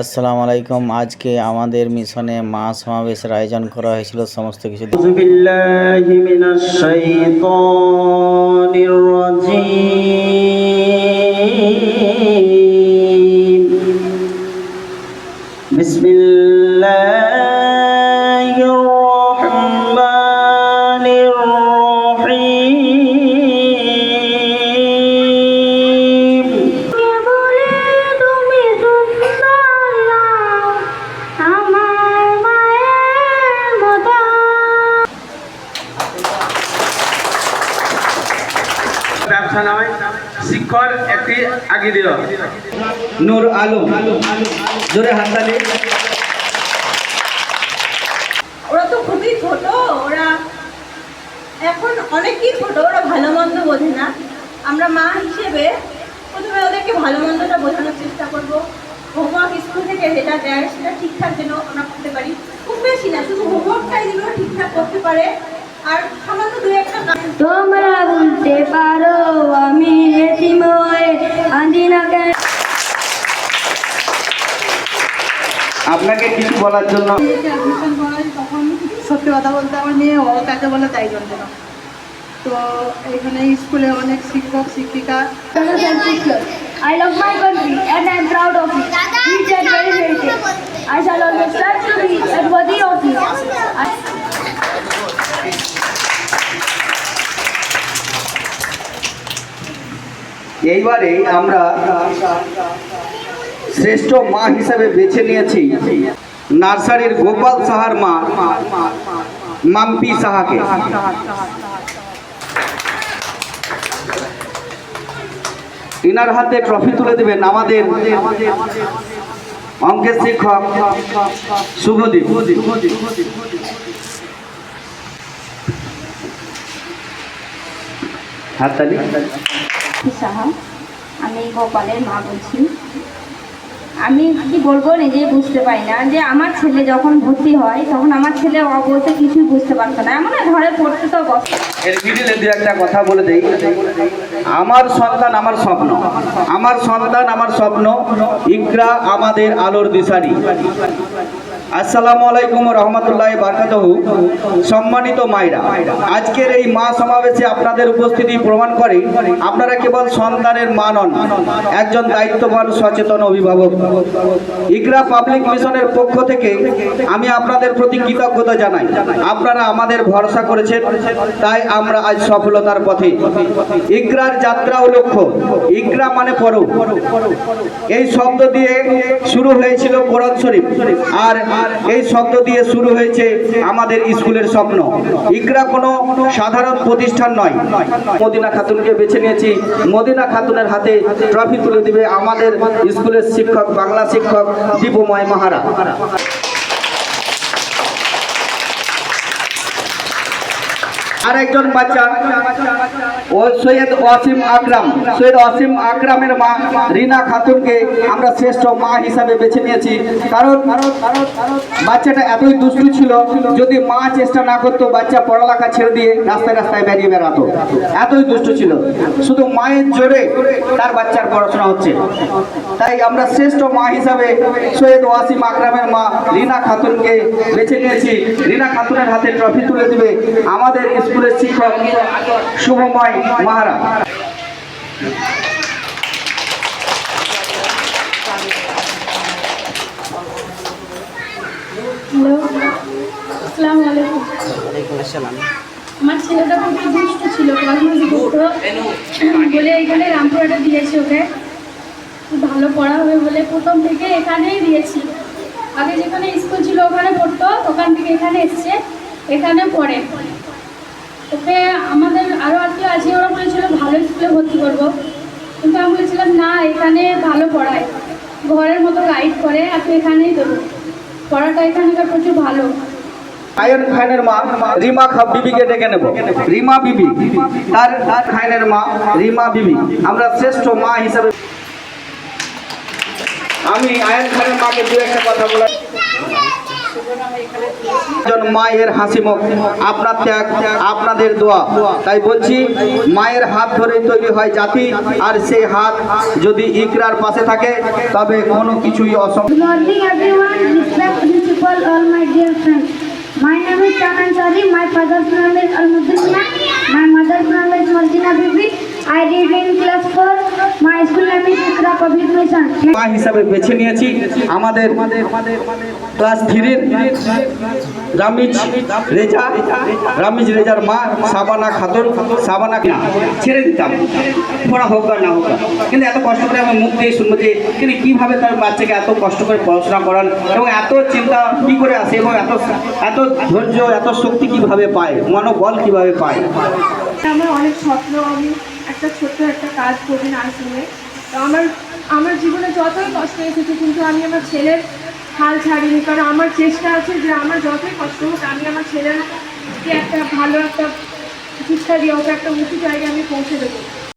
আসসালামু আলাইকুম। আজকে আমাদের মিশনে মা সমাবেশের আয়োজন করা হয়েছিল, সমস্ত কিছু বিল্লাহি মিনাশ শাইতানির রাজিম। ব্যবসা নয় শিক্ষক একটি আগে দিল। নূর আলম জোরে হাততালি ওরা তো খুবই ছোট ওরা এখন অনেকই ছোট ওরা ভালো মন্দ বোঝে না। আমরা মা হিসেবে প্রথমে ওদেরকে ভালো মন্দটা বোঝানোর চেষ্টা করব। হোমওয়ার্ক স্কুল থেকে যেটা দেয় সেটা ঠিকঠাক যেন আমরা করতে পারি। খুব বেশি না শুধু হোমওয়ার্কটাই যেন ঠিকঠাক করতে পারে। আর সামান্য দু একটা আপনাকে কিছু বলার জন্য সত্যি কথা বলতে আমার মেয়ে ও কাকে বলে তাই জানতো না তো এখানে স্কুলে অনেক শিক্ষক শিক্ষিকা I love my country and I am proud of it. Each and very heritage. I shall always strive to be and worthy of it. I- এইবারে আমরা শ্রেষ্ঠ মা হিসাবে বেছে নিয়েছি নার্সারির গোপাল সাহার মা, মাম্পি সাহাকে। ইনার হাতে ট্রফি তুলে দেবেন আমাদের অঙ্কের শিক্ষক শুভদীপ। হাততালি। সাহা, আমি গোপালের মা বলছি। আমি কি বলব নিজে বুঝতে পারি না যে আমার ছেলে যখন ভর্তি হয়, তখন আমার ছেলে অবশ্য কিছু কিছুই বুঝতে পারতো না। এমন ঘরে পড়তে তো একটা কথা বলে দেই। আমার সন্তান আমার স্বপ্ন। আমার সন্তান আমার স্বপ্ন। ইকরা আমাদের আলোর দিশারি। আসসালামু আলাইকুম রহমতুল্লাহ বারকাতহু। সম্মানিত মায়েরা, আজকের এই মা সমাবেশে আপনাদের উপস্থিতি প্রমাণ করে। আপনারা কেবল সন্তানের মা নন, একজন দায়িত্ববান, সচেতন অভিভাবক। ইকরা পাবলিক মিশনের পক্ষ থেকে আমি আপনাদের প্রতি কৃতজ্ঞতা জানাই। আপনারা আমাদের ভরসা করেছেন, তাই আমরা আজ সফলতার পথে। ইকরার যাত্রা ও লক্ষ্য, ইকরা মানে পড়ো এই শব্দ দিয়ে শুরু হয়েছিল কোরআন শরীফ, আর এই শব্দ দিয়ে শুরু হয়েছে আমাদের স্কুলের স্বপ্ন। ইকরা কোনো সাধারণ প্রতিষ্ঠান নয়। মদিনা খাতুনকে বেছে নিয়েছি। মদিনা খাতুনের হাতে ট্রফি তুলে দিবে আমাদের স্কুলের শিক্ষক, বাংলা শিক্ষক দীপময় মাহারা। আর একজন বাচ্চা, ও সৈয়দ ওয়াসিম আকরাম। সৈয়দ ওয়াসিম আকরামের মা রিনা খাতুনকে আমরা শ্রেষ্ঠ মা হিসাবে বেছে নিয়েছি। কারণ বাচ্চাটা এতই দুষ্টু ছিল, যদি মা চেষ্টা না করতো, বাচ্চা পড়ালেখা ছেড়ে দিয়ে রাস্তায় রাস্তায় বেরিয়ে বেড়াতো। এতই দুষ্টু ছিল। শুধু মায়ের জোরে তার বাচ্চার পড়াশোনা হচ্ছে। তাই আমরা শ্রেষ্ঠ মা হিসাবে সৈয়দ ওয়াসিম আকরামের মা রিনা খাতুনকে বেছে নিয়েছি। রিনা খাতুনের হাতে ট্রফি তুলে দিবে আমাদের স্কুলের শিক্ষক শুভময় মাহারা। হ্যালো আমার ছেলেটা খুব দুষ্ট ছিল পড়াশোনা করতো বলে এখানে রামপুরহাটে দিয়েছি ওকে। খুব ভালো পড়া হবে বলে প্রথম থেকে এখানেই দিয়েছি। আগে যেখানে স্কুল ছিল ওখানে পড়তো ওখান থেকে এখানে এসছে এখানে পড়ে। ওকে, আমাদের আরও আত্মীয় আছে? ওরা বলেছিল ভালো স্কুলে ভর্তি করব। কিন্তু আমি বলেছিলাম, না, এখানে ভালো পড়ায়। ঘরের মতো গাইড করে আপনি এখানেই দেবো। পড়াটা এখানকার প্রচুর ভালো। আয়ন খানের মা, রিমা খা বিবিকে ডেকে নেব। রিমা বিবি তার খানের মা, রিমা বিবি। আমরা শ্রেষ্ঠ মা হিসাবে আমি আয়ন খানের মাকে দু একটা কথা বলা মায়ের হাসি মুখ আপনার ত্যাগ আপনাদের দোয়া তাই বলছি মায়ের হাত ধরেই তৈরি হয় জাতি আর সেই হাত যদি ইকরার পাশে থাকে তবে কোনো কিছুই অসম্ভব my name is Chaman Sari, my father's name is Almuddin Mian, my mother's name is Marjina Bibi. I read in class মা হিসাবে বেছে নিয়েছি আমাদের ক্লাস থ্রির রামিজ রেজা রামিজ রেজার মা সাবানা খাতুন সাবানা না ছেড়ে দিতাম। পড়া হোক আর না হোক কিন্তু এত কষ্ট করে আমি মুখ দিয়ে শুনব যে তিনি কীভাবে তার বাচ্চাকে এত কষ্ট করে পড়াশোনা করান এবং এত চিন্তা কী করে আসে এবং এত এত ধৈর্য এত শক্তি কীভাবে পায় মনোবল কীভাবে পায়? আমার অনেক স্বপ্ন আমি একটা ছোট্ট একটা কাজ করি নার্সিংয়ে তো আমার আমার জীবনে যতই কষ্ট এসেছে, কিন্তু আমি আমার ছেলের হাল ছাড়িনি। কারণ আমার চেষ্টা আছে যে আমার যতই কষ্ট হোক, আমি আমার ছেলেরকে একটা ভালো একটা শিক্ষা দিয়ে ওকে একটা উঁচু জায়গায় আমি পৌঁছে দেবো।